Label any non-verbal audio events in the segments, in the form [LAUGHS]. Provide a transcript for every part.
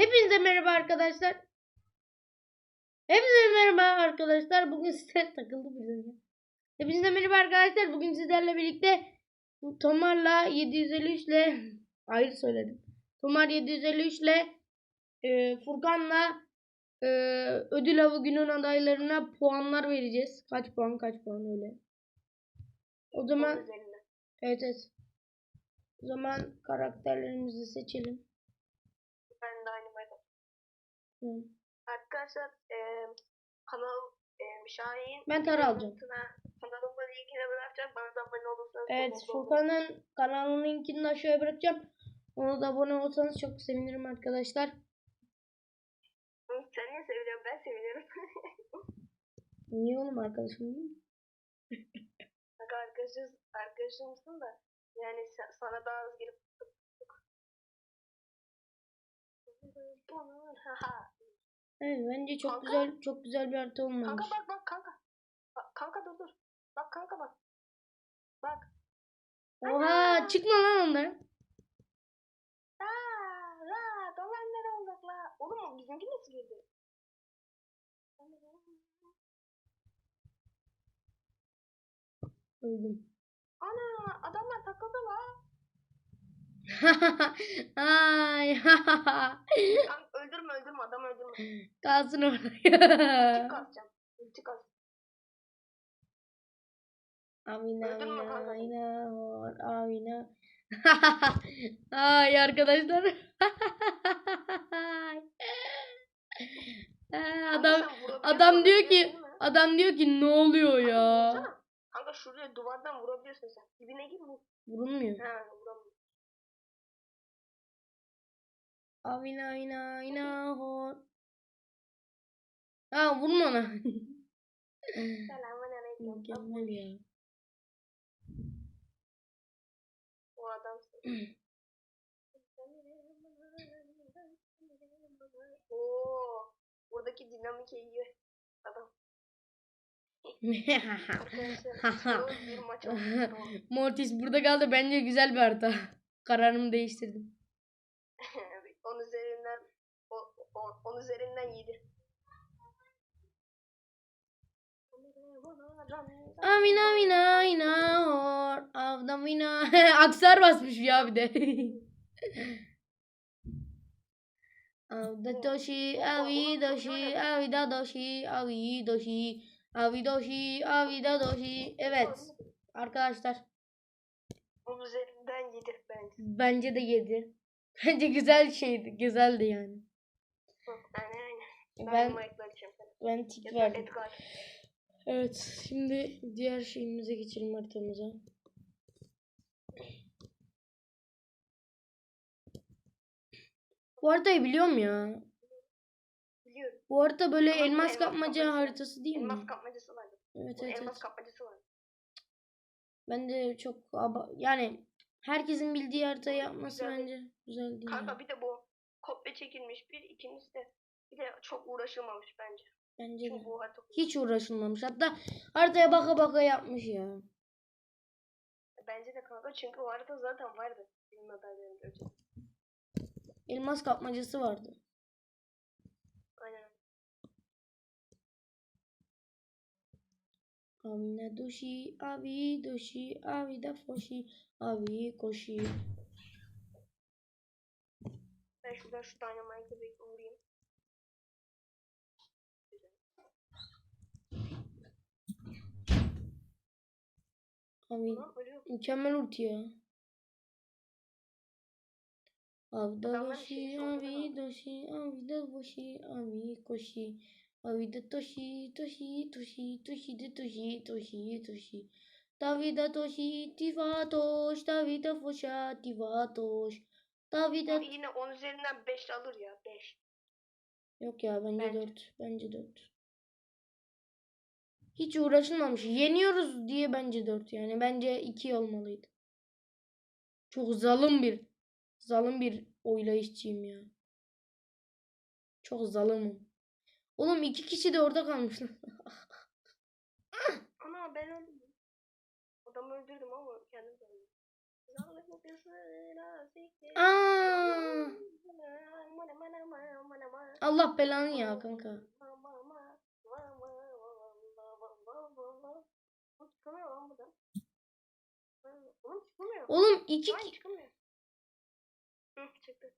Hepinize merhaba arkadaşlar. Hepinize merhaba arkadaşlar. Bugün [LAUGHS] size takıldı ya. Hepinize merhaba arkadaşlar. Bugün sizlerle birlikte Tomar'la 753 ile [LAUGHS] ayrı söyledim. Tomar 753 ile e, Furkan'la e, ödül avı günün adaylarına puanlar vereceğiz. Kaç puan kaç puan öyle. O zaman evet evet. O zaman karakterlerimizi seçelim. Hı. Arkadaşlar eee kanal eee Şahin Ben Tara alacağım. Kanalımın linkine bırakacağım. Bana da abone olursanız Evet. Furkan'ın kanalının linkini aşağıya bırakacağım. Ona da abone olsanız çok sevinirim arkadaşlar. Sen niye seviyorsun? Ben seviyorum. [LAUGHS] Niye oğlum arkadaşım değil mi? Bak arkadaşız, arkadaşımsın da yani sana daha az girip [LAUGHS] Evet bence çok Kanka. güzel çok güzel bir harita olmamış. kanka bak bak kanka. Bak, kanka dur dur. Bak kanka bak. Bak. Oha çıkma lan ondan. Aa, la dolanlar olacak la. Oğlum bizimki nasıl girdi? Öldüm. Ana adamlar takıldı la. [LAUGHS] Ay. [LAUGHS] Kanka öldürme öldürme adam öldürme. Kalsın orada. Ulti [LAUGHS] kasacağım. Ulti kas. Amina Öldürme amina kanka. amina hor amina. Ay arkadaşlar. Adam adam diyor ki mi? adam diyor ki ne oluyor ya? Kanka şuraya duvardan vurabiliyorsun sen. Dibine gir vur. Vurulmuyor. Ha vuramıyor. Amina amina amina hor. Ha vurma ona. Selamun aleyküm. Mükemmel ya. O adamsın. Oo, buradaki dinamik iyi. Adam. [LAUGHS] Mortis burada kaldı. Bence güzel bir harita. Kararımı değiştirdim. 10, 10 üzerinden 7. Amina mina ina or avda. Aksar basmış ya bir de. [LAUGHS] avda doşi avi doşi avi da doşi avi doşi avi doşi avi da doşi. Evet arkadaşlar. Bunun üzerinden yedir bence. Bence de yedi. [LAUGHS] Bence güzel şeydi. Güzeldi yani. Ben sana. ben tik verdim. Edgar. Evet, şimdi diğer şeyimize geçelim haritamıza. Bu haritayı biliyorum ya. Biliyorum. Bu harita böyle elmas elmas kapmaca kapmacası. haritası değil mi? Elmas kapmacası vardı. Evet Bunun evet elmas evet. kapmacası vardı. Ben de çok yani herkesin bildiği haritayı yapması Güzel. bence güzel değil. Kanka yani. bir de bu kopya çekilmiş bir ikincisi de bir de çok uğraşılmamış bence. Bence de. Çünkü bu harita Hiç uğraşılmamış. Hatta haritaya baka baka yapmış ya. bence de kanka çünkü bu harita zaten vardı. Film adaylarında önce. Elmas kapmacası vardı. Aynen. Amina doshi, avi doshi, avi da foshi, avi koshi. Ben şuradan şu dynamite'e bir uğrayayım. Abi tamam, mükemmel ulti ya. Avda boşi, avi doşi, avda boşi, avi koşi, avida toşi, toşi, toşi, toşi de toşi, toşi, toşi. Davida toşi, tivatoş, davida foşa, tivatoş. Toş. Davi da... Abi yine 10 üzerinden 5 alır ya 5. Yok ya bence Bence. 4. Bence 4. Hiç uğraşılmamış. Yeniyoruz diye bence 4 yani. Bence 2 olmalıydı. Çok zalim bir zalim bir oylayışçıyım ya. Çok zalimim. Oğlum iki kişi de orada kalmışlar. Ana ben öldüm. Adamı öldürdüm ama kendim de öldüm. Aa! Allah belanı ya kanka. Oğlum iki Ay çıkamıyor. Hı çıktı.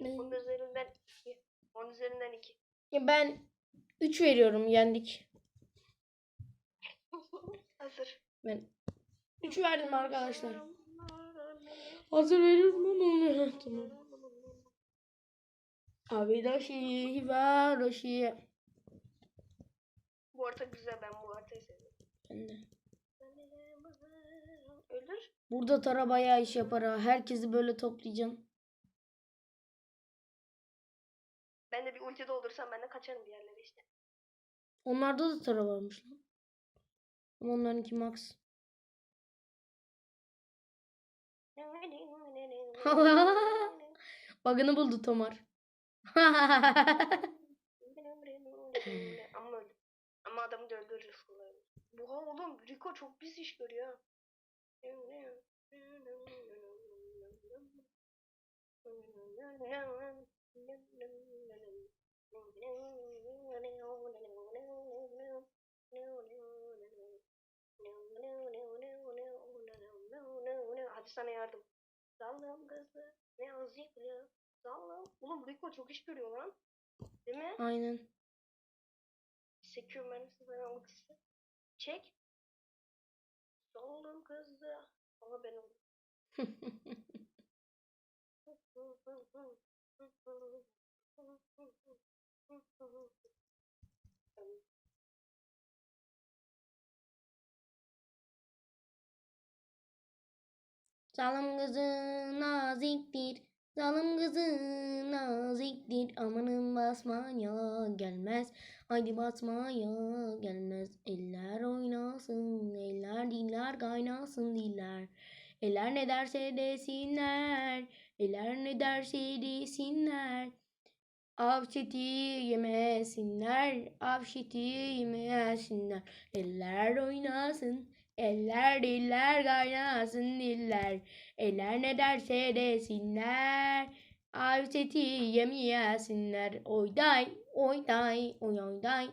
Onun üzerinden iki. Onun üzerinden iki. Ya ben 3 veriyorum yendik. Hazır. Ben 3 verdim arkadaşlar. Hazır veriyorum ama tamam. Abi doşi var doşi. Bu harita güzel ben bu haritayı seviyorum. Ben de. Öldür. Burada Tara bayağı iş yapar ha. Herkesi böyle toplayacağım. Ben de bir ulti doldursam ben de kaçarım bir yerlere işte. Onlarda da Tara varmış lan. Ama onlarınki max. Allah! [LAUGHS] Bug'ını buldu Tomar. [LAUGHS] Ama öldü. Ama adamı da öldürürüz. Bu oğlum Rico çok pis iş görüyor. Hadi sana yardım. Sağlam kızı ne azıcık Sağlam. Oğlum Rico çok iş görüyor lan. Değil mi? Aynen. Sekiyor mermisi falan ultisi. Çek. Sağlam kızı. Ama ben oldum. [LAUGHS] [LAUGHS] [LAUGHS] Zalim kızı naziktir. Zalim kızı naziktir. Amanın basmaya gelmez. Haydi basmaya gelmez. Eller oynasın. Eller diller kaynasın diller. Eller ne derse desinler. Eller ne derse desinler. Avşeti yemesinler. Avşeti yemesinler. Eller oynasın. Eller diller kaynasın diller. Eller ne derse desinler. Avşeti yemeyesinler. Oy day, oy day, oy oy day.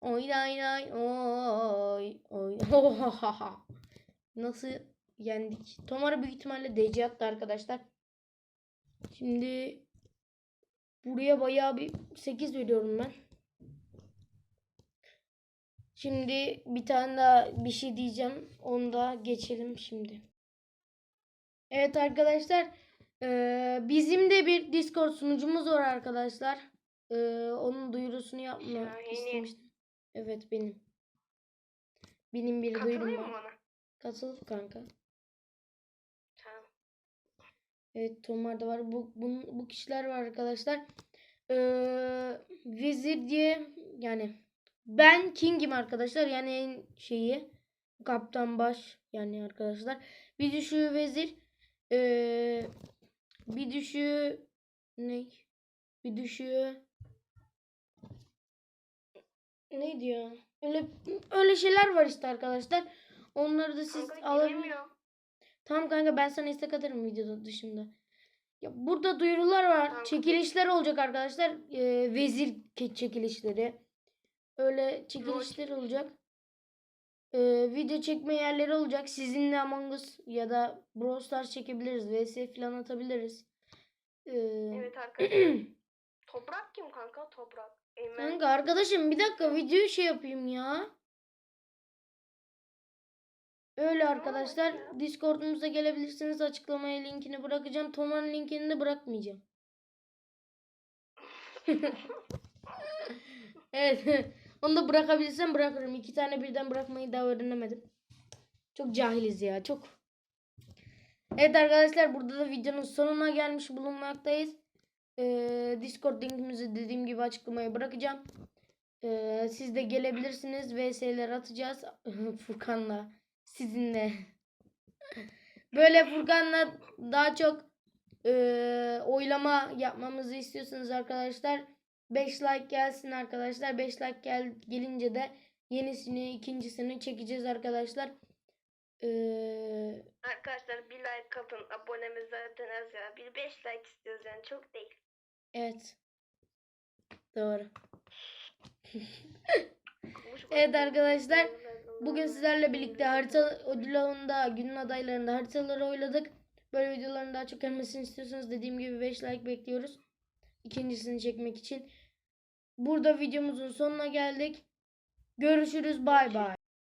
Oy oy. Ohahaha. [LAUGHS] Nasıl yendik? Tomara büyük ihtimalle DC attı arkadaşlar. Şimdi buraya bayağı bir 8 veriyorum ben. Şimdi bir tane daha bir şey diyeceğim. Onu da geçelim şimdi. Evet arkadaşlar. eee, bizim de bir Discord sunucumuz var arkadaşlar. Eee, onun duyurusunu yapmak istemiştim. Evet benim. Benim bir duyurum Katılayım mı var. Katıl kanka. Tamam. Evet Tomar da var. Bu, bu, bu kişiler var arkadaşlar. Ee, Vezir diye yani ben King'im arkadaşlar. Yani en şeyi kaptan baş yani arkadaşlar. Bir düşü Vezir. Ee, bir düşü ne? Bir düşü neydi ya? Öyle öyle şeyler var işte arkadaşlar. Onları da siz giremiyorum. Tamam kanka ben sana istek atarım videoda dışında. Ya burada duyurular var. Kanka. Çekilişler olacak arkadaşlar. Ee, vezir çekilişleri. Öyle çekilişler olacak. Ee, video çekme yerleri olacak. Sizinle Among Us ya da Brawl Stars çekebiliriz. VS falan atabiliriz. Ee, Evet arkadaşlar. [CLEARS THROAT] Toprak kim kanka? Toprak. Eymen. kanka arkadaşım bir dakika videoyu şey yapayım ya. Öyle arkadaşlar. Discord'umuza gelebilirsiniz. Açıklamaya linkini bırakacağım. Tomar'ın linkini de bırakmayacağım. [LAUGHS] [LAUGHS] evet. Onu da bırakabilirsem bırakırım. İki tane birden bırakmayı daha öğrenemedim. Çok cahiliz ya. Çok. Evet arkadaşlar burada da videonun sonuna gelmiş bulunmaktayız. Ee, Discord linkimizi dediğim gibi açıklamaya bırakacağım. Ee, siz de gelebilirsiniz. VS'ler atacağız. [LAUGHS] Furkan'la. Sizinle. [LAUGHS] Böyle Furkan'la daha çok e, oylama yapmamızı istiyorsanız arkadaşlar 5 like gelsin arkadaşlar. 5 like gel, gelince de yenisini ikincisini çekeceğiz arkadaşlar. Ee, Arkadaşlar bir like atın. Abonemiz zaten az ya. Bir 5 like istiyoruz yani çok değil. evet. Doğru. [LAUGHS] Evet arkadaşlar, Bugün sizlerle birlikte harita ödül avında günün adaylarında haritaları oyladık. Böyle videoların daha çok gelmesini istiyorsanız dediğim gibi 5 like bekliyoruz. İkincisini çekmek için. Burada videomuzun sonuna geldik. Görüşürüz bay bay.